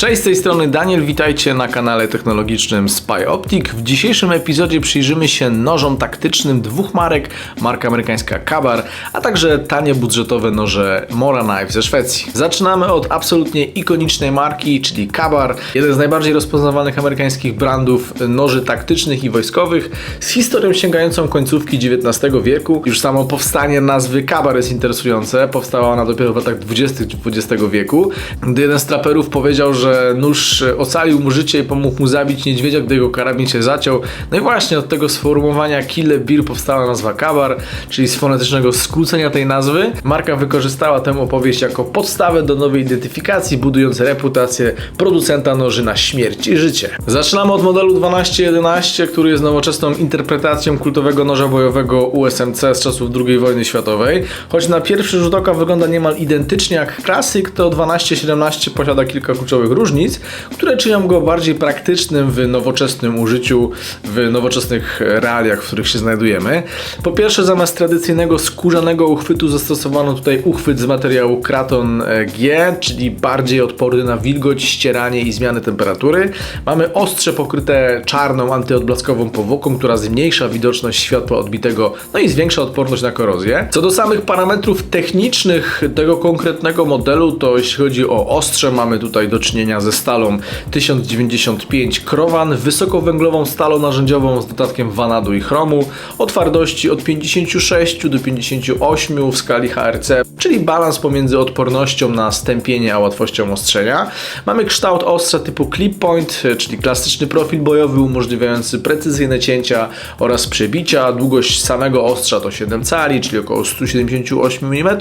Cześć, z tej strony Daniel, witajcie na kanale technologicznym Spy Optic. W dzisiejszym epizodzie przyjrzymy się nożom taktycznym dwóch marek, marka amerykańska Kabar, a także tanie budżetowe noże Mora Knife ze Szwecji. Zaczynamy od absolutnie ikonicznej marki, czyli Kabar, jeden z najbardziej rozpoznawanych amerykańskich brandów noży taktycznych i wojskowych, z historią sięgającą końcówki XIX wieku. Już samo powstanie nazwy Kabar jest interesujące, powstała ona dopiero w latach 20. XX wieku, gdy jeden z traperów powiedział, że nóż ocalił mu życie i pomógł mu zabić niedźwiedzia, gdy jego karabin się zaciął. No i właśnie od tego sformułowania Kill a Beer powstała nazwa Kabar, czyli z fonetycznego skrócenia tej nazwy. Marka wykorzystała tę opowieść jako podstawę do nowej identyfikacji, budując reputację producenta noży na śmierć i życie. Zaczynamy od modelu 1211, który jest nowoczesną interpretacją kultowego noża bojowego USMC z czasów II wojny światowej. Choć na pierwszy rzut oka wygląda niemal identycznie jak klasyk, to 1217 posiada kilka kluczowych różnic, które czynią go bardziej praktycznym w nowoczesnym użyciu, w nowoczesnych realiach, w których się znajdujemy. Po pierwsze, zamiast tradycyjnego skórzanego uchwytu zastosowano tutaj uchwyt z materiału Kraton G, czyli bardziej odporny na wilgoć, ścieranie i zmiany temperatury. Mamy ostrze pokryte czarną antyodblaskową powłoką, która zmniejsza widoczność światła odbitego, no i zwiększa odporność na korozję. Co do samych parametrów technicznych tego konkretnego modelu, to jeśli chodzi o ostrze, mamy tutaj do czynienia ze stalą 1095 Krowan, wysokowęglową stalą narzędziową z dodatkiem wanadu i chromu, o twardości od 56 do 58 w skali HRC, czyli balans pomiędzy odpornością na stępienie a łatwością ostrzenia. Mamy kształt ostrza typu clip point, czyli klasyczny profil bojowy umożliwiający precyzyjne cięcia oraz przebicia. Długość samego ostrza to 7 cali, czyli około 178 mm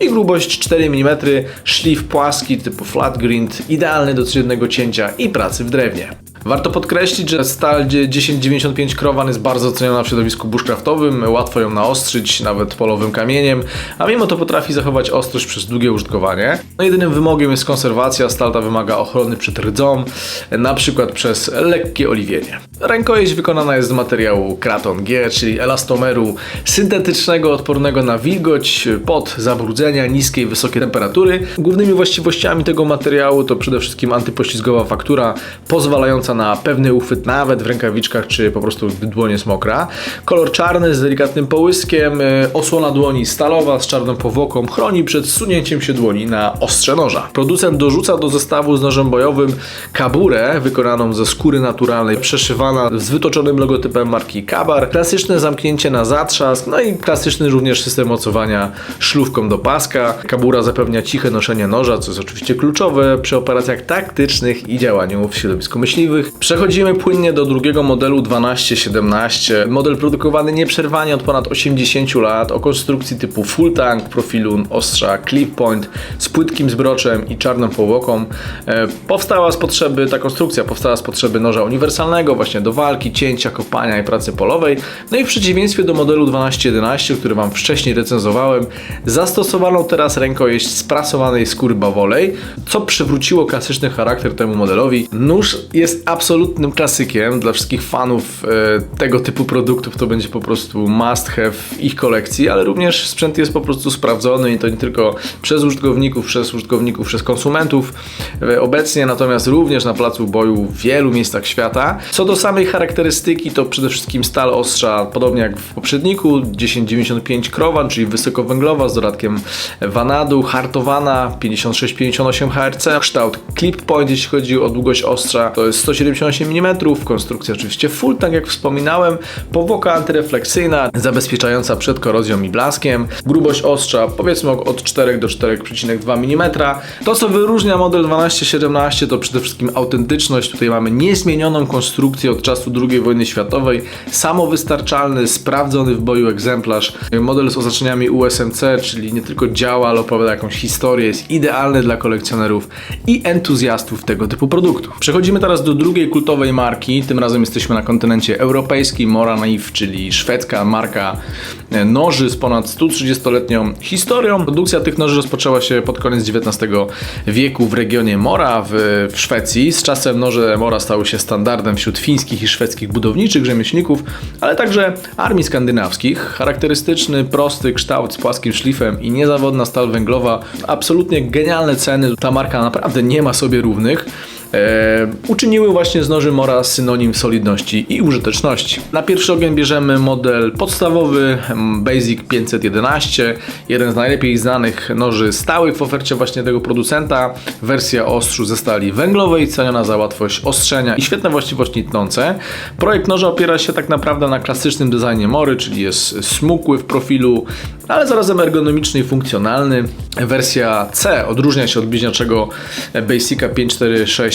i grubość 4 mm. Szlif płaski typu flat grind, idealny do codziennego cięcia i pracy w drewnie. Warto podkreślić, że stal 1095 Krowan jest bardzo ceniona w środowisku bushcraftowym, łatwo ją naostrzyć nawet polowym kamieniem, a mimo to potrafi zachować ostrość przez długie użytkowanie. No jedynym wymogiem jest konserwacja, stal ta wymaga ochrony przed rdzą, na przykład przez lekkie oliwienie. Rękojeść wykonana jest z materiału Kraton G, czyli elastomeru syntetycznego, odpornego na wilgoć, pod zabrudzenia, niskie i wysokie temperatury. Głównymi właściwościami tego materiału to przede wszystkim antypoślizgowa faktura, pozwalająca na pewny uchwyt nawet w rękawiczkach, czy po prostu gdy dłoń jest mokra. Kolor czarny z delikatnym połyskiem, y, osłona dłoni stalowa z czarną powłoką chroni przed sunięciem się dłoni na ostrze noża. Producent dorzuca do zestawu z nożem bojowym kaburę wykonaną ze skóry naturalnej, przeszywana z wytoczonym logotypem marki Kabar, klasyczne zamknięcie na zatrzask, no i klasyczny również system mocowania szlówką do paska. Kabura zapewnia ciche noszenie noża, co jest oczywiście kluczowe przy operacjach taktycznych i działaniu w środowisku myśliwych. Przechodzimy płynnie do drugiego modelu 1217. Model produkowany nieprzerwanie od ponad 80 lat, o konstrukcji typu full tank, profilu ostrza clip point z płytkim zbroczem i czarną powłoką. E, powstała z potrzeby, ta konstrukcja powstała z potrzeby noża uniwersalnego właśnie do walki, cięcia, kopania i pracy polowej. No i w przeciwieństwie do modelu 1211, który Wam wcześniej recenzowałem, zastosowano teraz rękojeść z prasowanej skóry bawolej, co przywróciło klasyczny charakter temu modelowi. Nóż jest absolutnym klasykiem dla wszystkich fanów e, tego typu produktów. To będzie po prostu must have w ich kolekcji, ale również sprzęt jest po prostu sprawdzony i to nie tylko przez użytkowników, przez użytkowników, przez konsumentów e, obecnie, natomiast również na placu boju w wielu miejscach świata. Co do samej charakterystyki, to przede wszystkim stal ostrza, podobnie jak w poprzedniku, 1095 Krowan, czyli wysokowęglowa z dodatkiem wanadu, hartowana 56-58 HRC, kształt clip point, jeśli chodzi o długość ostrza, to jest 178 mm, konstrukcja oczywiście full, tak jak wspominałem, powłoka antyrefleksyjna, zabezpieczająca przed korozją i blaskiem, grubość ostrza powiedzmy od 4 do 4,2 mm. To co wyróżnia model 1217 to przede wszystkim autentyczność, tutaj mamy niezmienioną konstrukcję od czasu II wojny światowej, samowystarczalny, sprawdzony w boju egzemplarz, model z oznaczeniami USMC, czyli nie tylko działa, ale opowiada jakąś historię, jest idealny dla kolekcjonerów i entuzjastów tego typu produktów. Przechodzimy teraz do drugiej kultowej marki. Tym razem jesteśmy na kontynencie europejskim. Mora Naif, czyli szwedzka marka e, noży z ponad 130-letnią historią. Produkcja tych noży rozpoczęła się pod koniec XIX wieku w regionie Mora w, w Szwecji. Z czasem noże Mora stały się standardem wśród fińskich i szwedzkich budowniczych rzemieślników, ale także armii skandynawskich. Charakterystyczny, prosty kształt z płaskim szlifem i niezawodna stal węglowa. Absolutnie genialne ceny. Ta marka naprawdę nie ma sobie równych. E, uczyniły właśnie z noży Mora synonim solidności i użyteczności. Na pierwszy ogień bierzemy model podstawowy Basic 511, jeden z najlepiej znanych noży stałych w ofercie właśnie tego producenta. Wersja ostrzu ze stali węglowej, ceniona za łatwość ostrzenia i świetne właściwości tnące. Projekt noża opiera się tak naprawdę na klasycznym designie Mory, czyli jest smukły w profilu, ale zarazem ergonomiczny i funkcjonalny. Wersja C odróżnia się od bliźniaczego Basica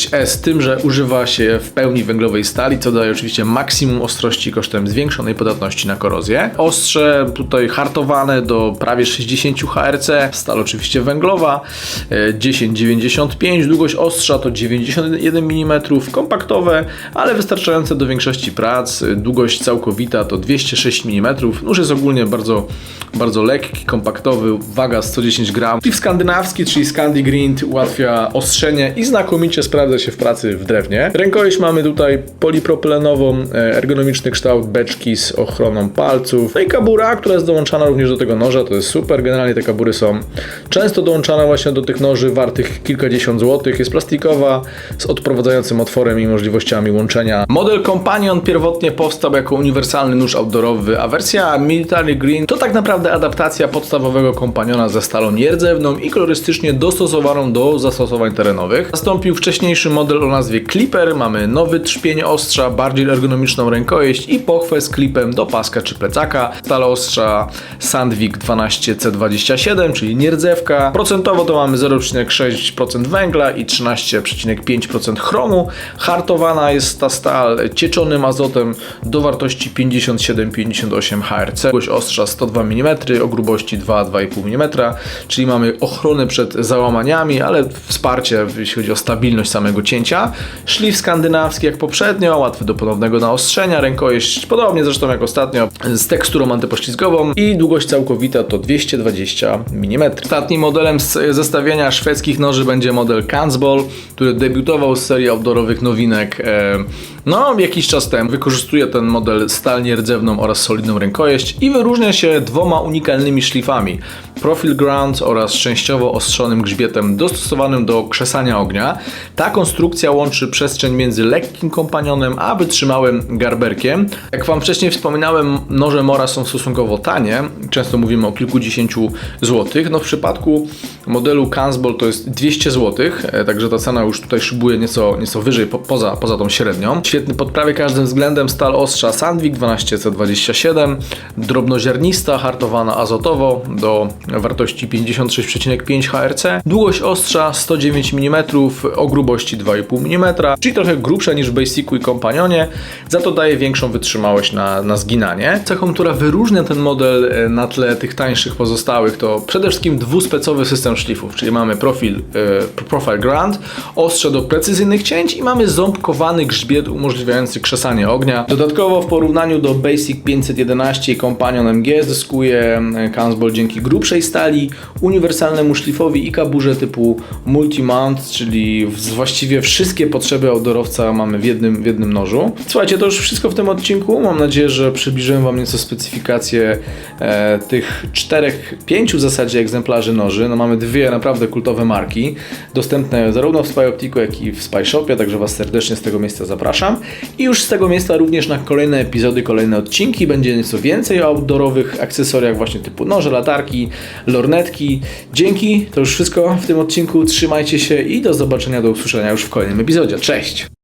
546S tym, że używa się w pełni węglowej stali, co daje oczywiście maksimum ostrości kosztem zwiększonej podatności na korozję. Ostrze tutaj hartowane do prawie 60 HRC, stal oczywiście węglowa, e, 10,95, długość ostrza to 91 mm, kompaktowe, ale wystarczające do większości prac, długość całkowita to 206 mm, nóż jest ogólnie bardzo, bardzo lekki, kompaktowy, waga 110 gram. Clip skandynawski, czyli Scandi Grind ułatwia ostrzenie i znakomicie sprawdza się w pracy w drewnie. Rękojeść mamy tutaj polipropylenową, e, ergonomiczny kształt beczki z ochroną palców. No i kabura, która jest dołączana również do tego noża, to jest super. Generalnie te kabury są często dołączane właśnie do tych noży wartych kilkadziesiąt złotych. Jest plastikowa, z odprowadzającym otworem i możliwościami łączenia. Model Companion pierwotnie powstał jako uniwersalny nóż outdoorowy, a wersja Military Green to tak naprawdę adaptacja podstawowego kompaniona ze stalą nierdzewną i kolorystycznie dostosowaną do zastosowań terenowych. Nastąpił wcześniejszy model o nazwie Clipper, mamy nowy trzpień ostrza, bardziej ergonomiczną rękojeść i pochwę z klipem do paska czy plecaka. Stal ostrza Sandvik 12C27, czyli nierdzewka. Procentowo to mamy 0,6% węgla i 13,5% chromu. Hartowana jest ta stal cieczonym azotem do wartości 57-58 HRC. Długość ostrza 102 mm, o grubości 2-2,5 mm, czyli mamy ochronę przed załamaniami, ale wsparcie, jeśli chodzi o stabilność samego cięcia. Szlif skandynawski jak poprzednio, łatwy do ponownego naostrzenia, rękojeść podobnie zresztą jak ostatnio, z teksturą antypoślizgową i długość całkowita to 220 mm. Ostatnim modelem z zestawienia szwedzkich noży będzie model Kansball, który debiutował z serii outdoorowych nowinek no, jakiś czas temu. Wykorzystuje ten model stal nierdzewną oraz solidną rękojeść i wyróżnia się dwoma unikalnymi szlifami. Profil ground oraz częściowo ostrzonym grzbietem dostosowanym do krzesania ognia. Ta konstrukcja łączy przestrzeń między lekkim kompanionem a wytrzymałym garberkiem. Jak Wam wcześniej wspominałem, noże Mora są stosunkowo tanie. Często mówimy o kilkudziesięciu złotych. No w przypadku modelu Kansball to jest 200 złotych, e, także ta cena już tutaj szybuje nieco, nieco wyżej, po, poza, poza tą średnią. Świetny pod prawie każdym względem stal ostrza Sandvik 12C27, drobnoziarnista, hartowana azotowo do wartości 56,5 HRC, długość ostrza 109 mm o grubości 2,5 mm, czyli trochę grubsza niż w Basicu i Companionie, za to daje większą wytrzymałość na, na zginanie. Cechą, która wyróżnia ten model e, na tle tych tańszych pozostałych to przede wszystkim dwuspecowy system szlifów, czyli mamy profil e, Profile Grand, ostrze do precyzyjnych cięć i mamy ząbkowany grzbiet umożliwiający krzesanie ognia. Dodatkowo w porównaniu do Basic 511 i Companion MG zyskuje Kansball dzięki grubszej stali, uniwersalnemu szlifowi i kaburze typu multi-mount, czyli właściwie wszystkie potrzeby outdoorowca mamy w jednym, w jednym nożu. Słuchajcie, to już wszystko w tym odcinku. Mam nadzieję, że przybliżyłem Wam nieco specyfikację e, tych czterech, pięciu w zasadzie egzemplarzy noży. No mamy dwie naprawdę kultowe marki, dostępne zarówno w Spy Optiku, jak i w Spy Shopie, także Was serdecznie z tego miejsca zapraszam. I już z tego miejsca również na kolejne epizody, kolejne odcinki. Będzie nieco więcej o outdoorowych akcesoriach właśnie typu noże, latarki, lornetki. Dzięki, to już wszystko w tym odcinku. Trzymajcie się i do zobaczenia, do usłyszenia już w kolejnym epizodzie. Cześć!